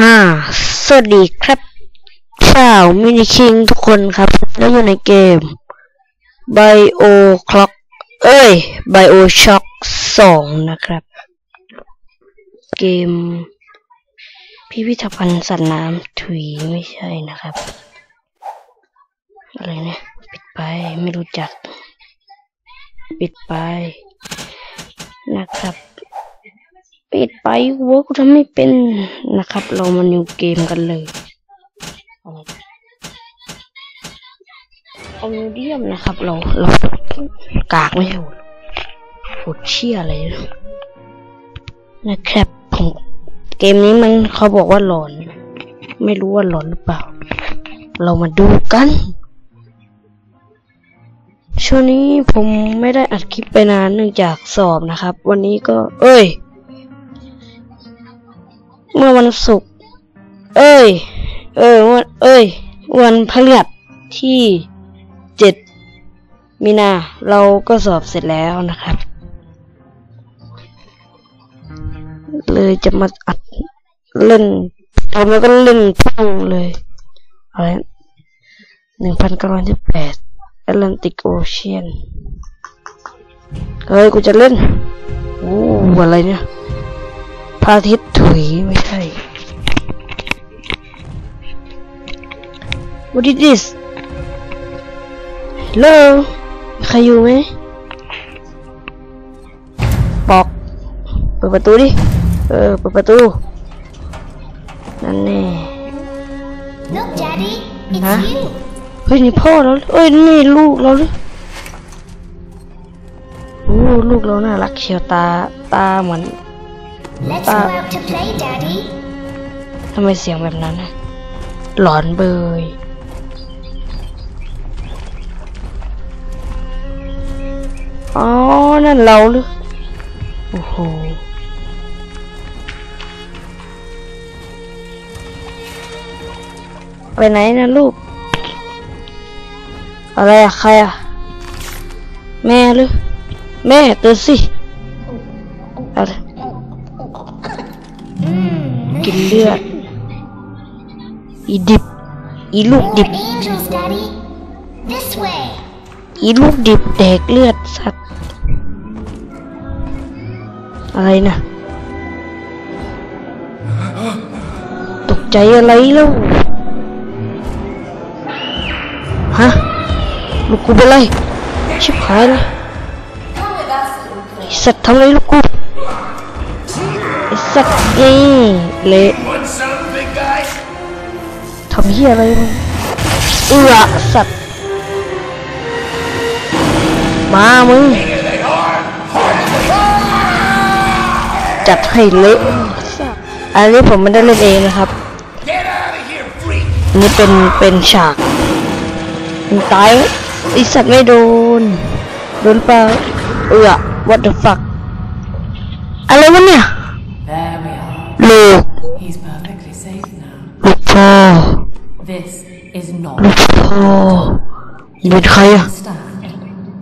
อ่า สวัสดีครับชาวมินิคิงทุกคนครับ แล้วอยู่ในเกม Bio Clock เอ้ย Bio Shock 2นะครับ เกม พิพิธภัณฑ์สัตว์น้ำถุยไม่ใช่นะครับ อะไรเนี่ย ปิดไปไม่รู้จัก ปิดไปนะครับ ปิดไปเวิร์กทำไม่เป็นนะครับ เรามานิวเกมกันเลยเอามิวเดียมนะครับ เราเรากากไม่ใช่หรปวดเชี่ยอะไรนะนะครับผมเกมนี้มันเขาบอกว่าหลอน ไม่รู้ว่าหลอนหรือเปล่า เรามาดูกันช่วงนี้ผมไม่ได้อัดคลิปไปนานเนื่องจากสอบนะครับ วันนี้ก็ เอ้ย เมื่อวันศุกร์ เอ้ย เออวันเอ้ย วันพฤหัสที่เจ็ดมีนา เราก็สอบเสร็จแล้วนะครับ เลยจะมาอัดเล่นทำแล้วก็เล่นพุ่งเลยอะไรหนึ่งพันเก้าร้อยที่แปดแอตแลนติกโอเชียน เฮ้ย กูจะเล่น โอ้ อะไรเนี่ยพระอาทิตย์ถุย What is this Hello มีใครอยู่ไหมบอก เปิดประตูดิ เออ เปิดประตู นั่นแน่ Look, Daddy, it's Huh? you. เฮ้ยนี่พ่อเราเอ้ยนี่ลูกเราเลยโอ้ลูกเราน่ารักเชียวตา ตาเหมือน Let's go Uh. out to play, Daddy. ทำไมเสียงแบบนั้นน่ะหลอนเบย นั่นเราหรือ โอ้โห ไปไหนนะลูก อะไรอะใครอะแม่หรือ แม่ตื่นสิอะไรกินเลือด อีดิบ อีลูกดิ More บ angels, Daddy. This way. อีลูกดิบแดกเลือดสัตว์ อะไรนะ ตกใจอะไรแล้วฮะลูกกูเป็นไร ชิบหายเลยสัตว์ทำอะไรลูกกูสัตว์นี่เละทำเหี้ยอะไรมึงเอือสัตว์มามึง จัดให้เละอันนี้ผมไม่ได้เล่นเองนะครับ Get out of here, freak! อันนี้เป็นเป็นฉากมึงตายไหมไอสัตว์ไม่โดนโดนเปล่าเอือ what the fuck อะไรวะเนี่ย There we are. ลูก He's perfectly safe now. ลูกพ่อ This is not ลูกพ่อเป็นใครอะ stand.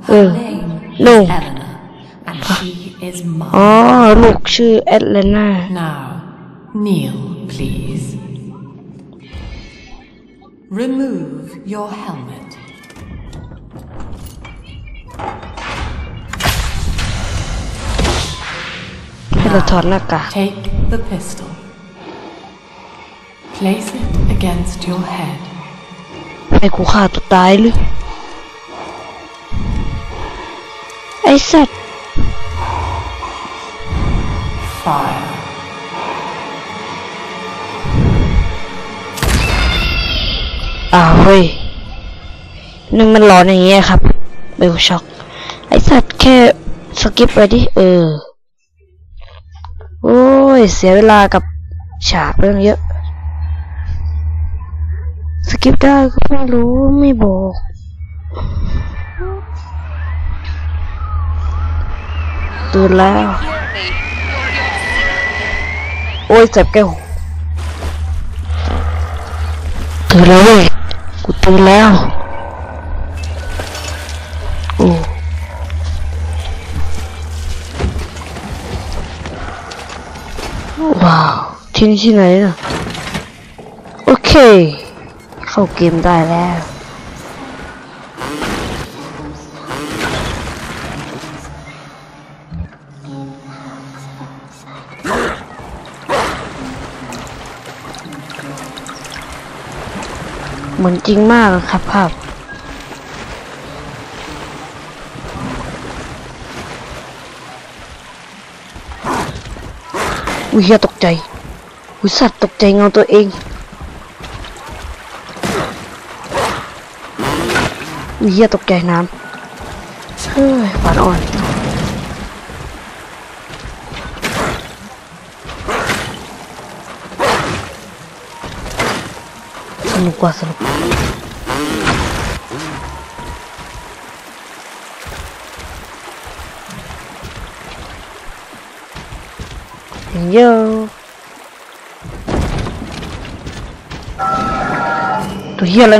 Uh, Her name no. is Eleanor, and she is อ๋อ mine. ลูกชื่อแอตแลนา Now, kneel, please. Remove your helmet. ให้เราถอดหน้ากาก Take the pistol. Place it against your head. ให้กูฆ่าตัวตายหรือไอสัตว์ Fire. อ้าวเฮ้ยนึงมันร้อนอย่างเงี้ยครับเบลช็อกไอสัตว์แค่สกิปไปดิเออโอ้ยเสียเวลากับฉากเรื่องเยอะสกิปได้ก็ไม่รู้ไม่บอกตื่นแล้ว โอ้ยเจ็บแก้วตื่นแล้วเว้ยกูตื่นแล้วโอ้ว้าวที่นี่ที่ไหนน่ะโอเค เข้าเกมได้แล้ว มือนจริงมากครับภาพอุ้ยเฮียตกใจอุ้ยสัตว์ตกใจเงาตัวเองอุ้ยเฮียตกใจน้ำเฮ้ยฝานอ่อนสนุกกว่าสนุก เยอะตัวเฮียอะไร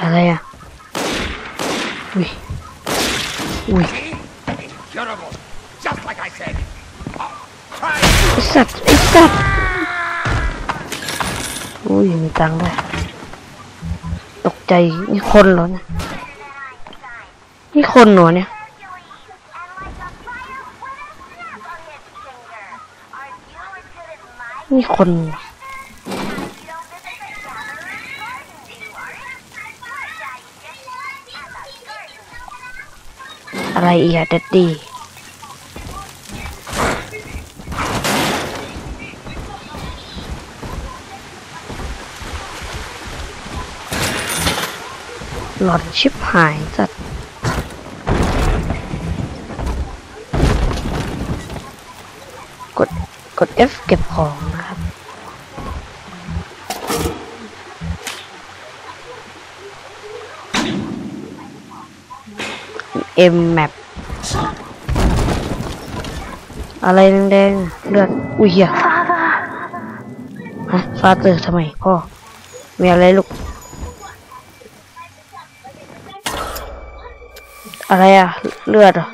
อะไรอะ อุ้ย อุ้ยไอสัตว์ไอสัตว์อุ้ยมีตังค์ด้วยตกใจนี่คนเหรอเนี่ยนี่คนเหรอเนี่ยนี่คน รออะไรอีกอะเด็ดดีหลอนชิบหายจัดกด กด F เก็บของนะครับ M map อะไรแดงๆเลือดอุ้ยเหี้ยฮะฟาเตอร์ทำไมพ่อมีอะไรลูก อะไรอะเลือดเหรอ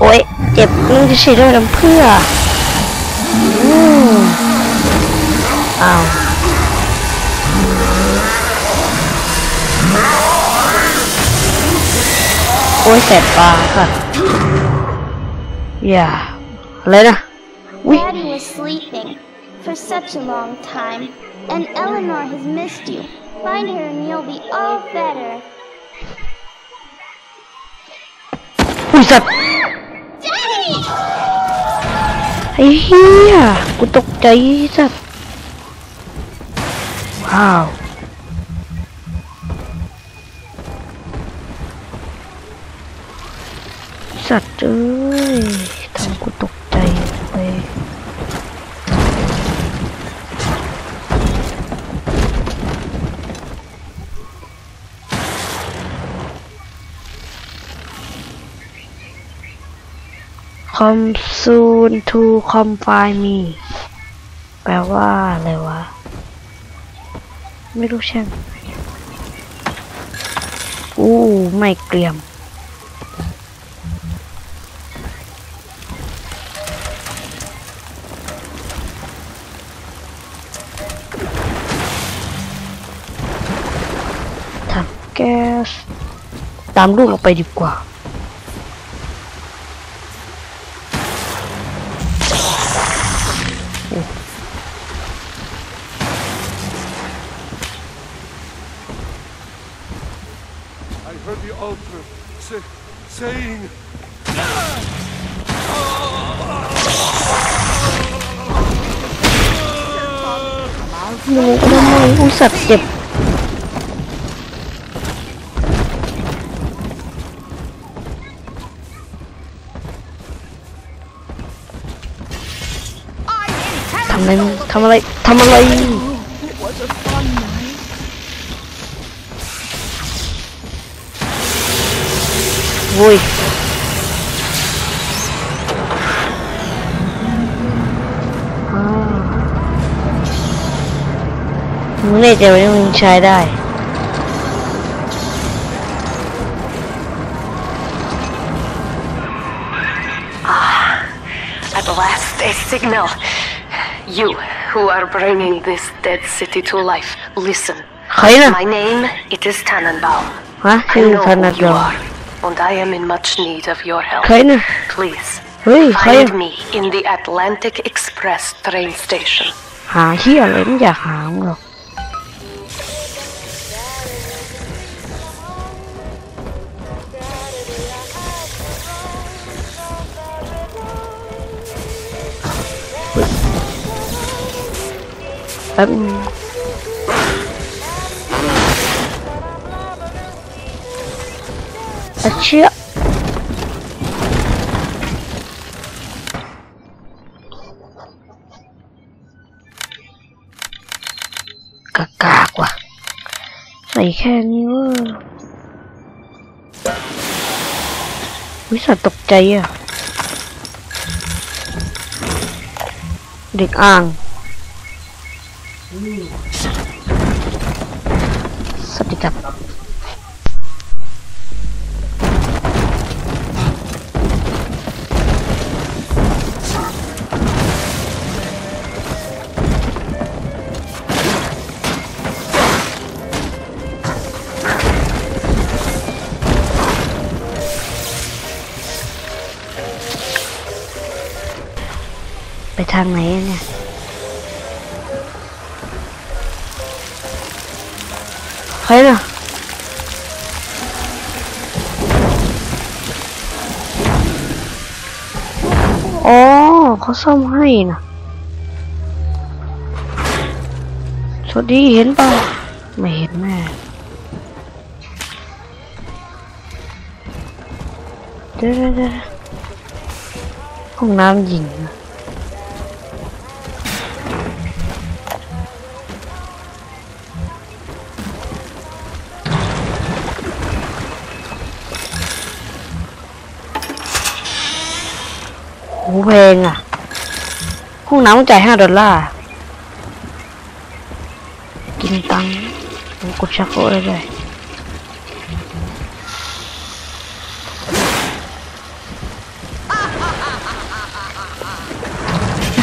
โอ้ยเจ็บมึงจะฉีดด้วยน้ำเพื่ออ้าว โอ้ยแสบตาค่ะ อย่า อะไรนะ อุ้ย Daddy was sleeping for such a long time, and Eleanor has missed you. Find her and you'll be all better. อุ้ยสัตว์ Daddy! ไอ้เหี้ย กูตกใจสัตว์ว้าว สัตว์เอ้ยทำกูตกใจไปคอมซูนทูคอมไฟมีแปลว่าอะไรวะ ไม่รู้ช่างอู้ไม่เกรียม แก๊สตามลูกออกไปดีกว่าอ heard the altar say, saying, หนูก็ทำไมอุตส่าห์เจ็บำอะไรทำอะไรทำอะไร โว้ยมึงแน่ใจว่ามึงใช้ได้ At last, a signal. You, who are bringing this dead city to life, listen. ใครน่ะ My name, it is Tannenbaum. ฮะ I ชื่อ know ธนา who ด you อ are, and I am in much need of your help. ใครน่ะ Please, เฮ้ยใคร find me in the Atlantic Express train station. หาเฮียอะ ไรไม่อยากหามึงหรอก ส่แค่นี้เว่าวิสัตว์ตกใจอะเด็กอ่างสวัสดีครับไปทางไหนเนี่ย ใครน่ะอ๋อเขาซ่อมให้นะสวัสดีเห็นปล่าไม่เห็นแม่เดี๋ยวเดี๋ยวเดี๋ยวห้องน้ำหญิงนะ โหแพงอะ ห้องน้ำต้องจ่ายห้าดอลลาร์ กินตังค์ผมกดชักโครกได้ด้วย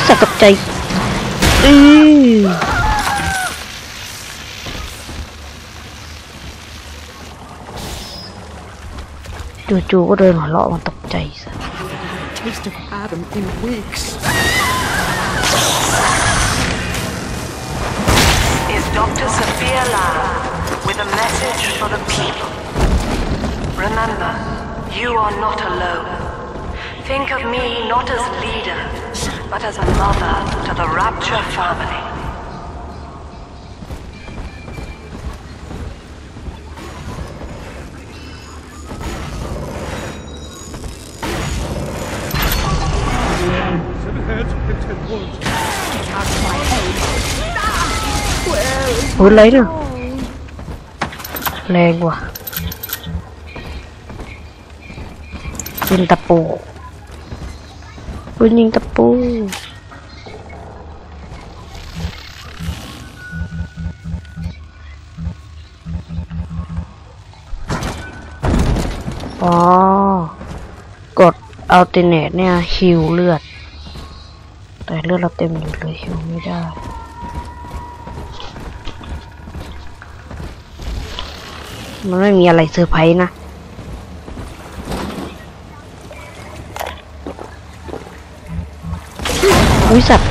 สัตว์ตกใจอือจู่ๆก็เดินหัวเราะมาตกใจ ซะ taste of Adam in weeks. Is Dr. Sophia Lam with a message for the people. Remember, you are not alone. Think of me not as leader, but as a mother to the Rapture family. ปืนอะไรเนี่ยแรงว่ะปืนตะปูปืนยิงตะปูอ๋อกดอัลติเนตเนี่ยฮิวเลือด แต่เลือดเราเต็มอยู่เลยฮิวไม่ได้ มันไม่มีอะไรเซอร์ไพรส์นะ อุ้ยสัตว์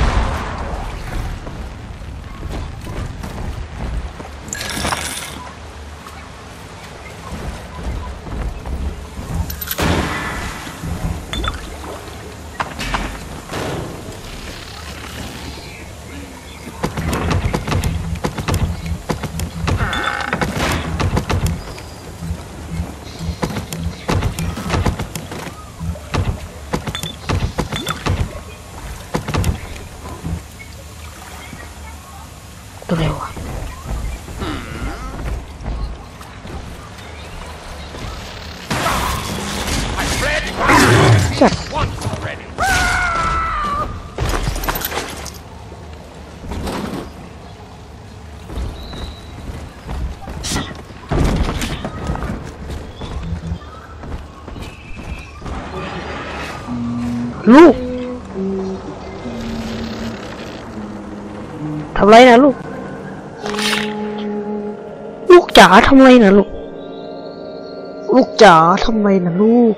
ไรนะลูก ลูกจ๋าทำไรนะลูก ลูกจ๋าทำไรนะลูก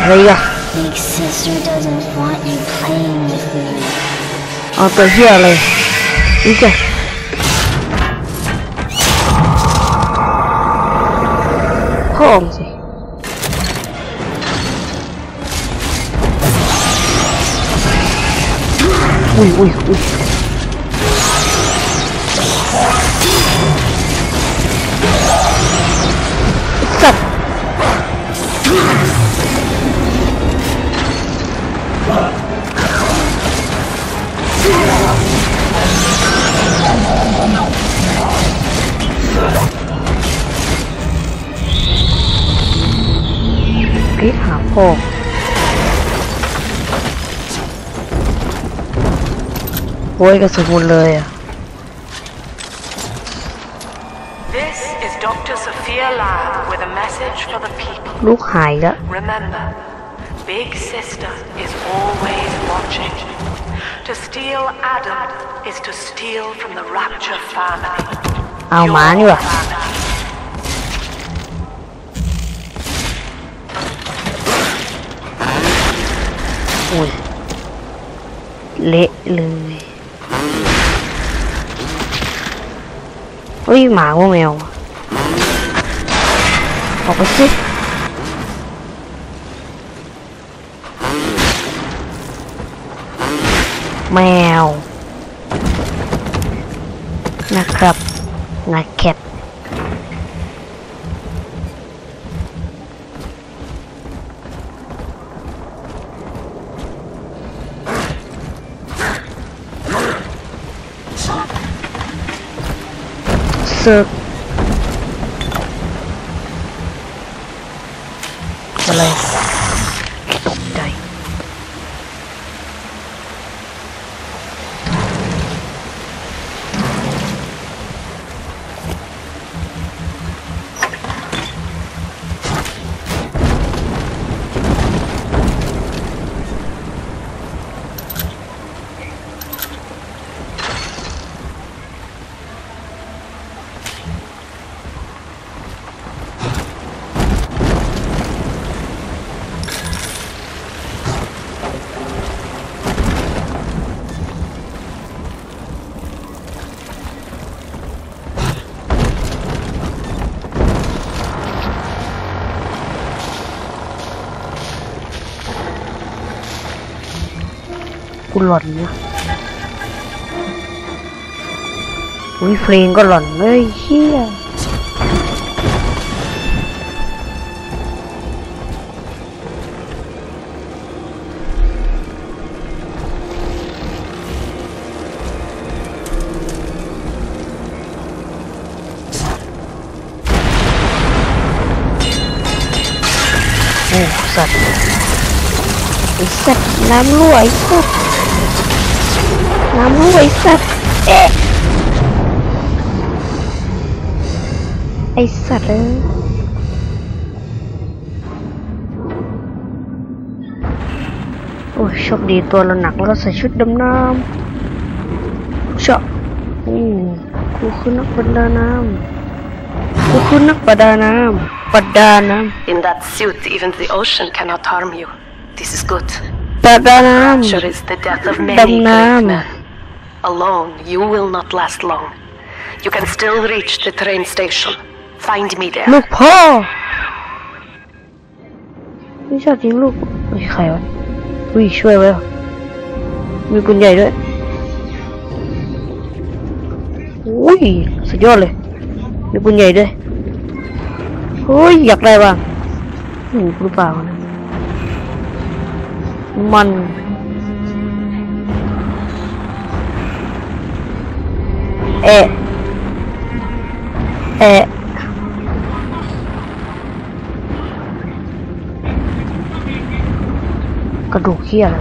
อะไรอะ Big sister doesn't want you playing with me. เอาตัวเฮียอะไรนี่จ้ะพ่อมงสิ อุ้ยอุ้ยอุ้ยสั ตว์กรีดหาพ่อโวยกระสุนหมดเลยอ่ะ This is Dr. Sophia Lab with a message for the people. ลูกหายแล้ว Remember, Big Sister is always watching. To steal Adam is to steal from the Rapture family. เอาหมานี่ว่ะ Your family. อุ้ย เละเลย เฮ้ยหมาว่าแมว ออกไปสิแมว นะครับนะแคทสึ ก กูหล่อนนะอุ้ยเพลงก็หล่อนเลยเฮียโอ้สัตว์ไอสัตว์น้ำรั่วไอสัตว์น้ำรั่วไอสัตว์เอ๊ะไอสัตว์เอ้ยโอ้ยโชคดีตัวเราหนักแล้วก็ใส่ชุดดำน้ำเชาะอืมกูคือนักประดาน้ำกูคือนักประดาน้ำประดาน้ In that suit, even the ocean cannot harm you. This is good. ำประดาน้ Sure is the death of many Đâm great nam. men. Alone, you will not last long. You can still reach the train station. Find me there. ลูกพ่อไม่ชอบจริงลูกเฮ้ยใครวะอุ้ยช่วยไว้วะมีกุญใหญ่ด้วยอุ้ยสุดยอดเลยมีกุญใหญ่ด้วยเฮ้ยอยากได้บ้างหูหรือเปล่านะมัน เอะเอะกระดูกเขี้ยอะไร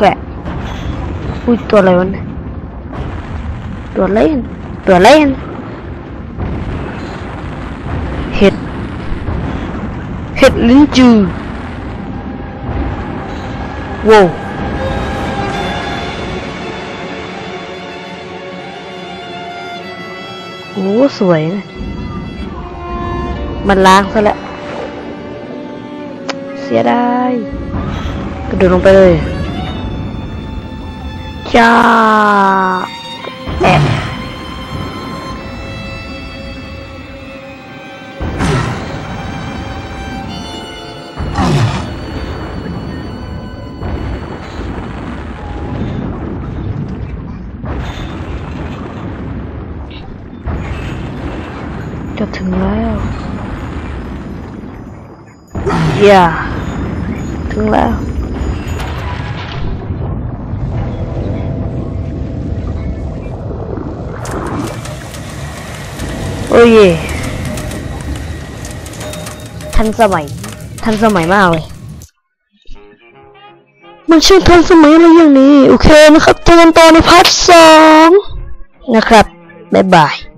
แหละพูดตัวอะไรวะเนี่ย ตัวเล่น ตัวเล่น เห็ด เห็ดลิ้นจือว้าวโอ้สวยนะ มันล้างซะแล้ว เสียดายกระโดดลงไปเลย จ้าแอะ จะถึงแล้วอย่าถึงแล้ว โอ้ยทันสมัย ทันสมัยมากเลย มันช่างทันสมัยอะไรอย่างนี้ โอเคนะครับเจอกันต่อในพาร์ทสองนะครับ บ๊ายบาย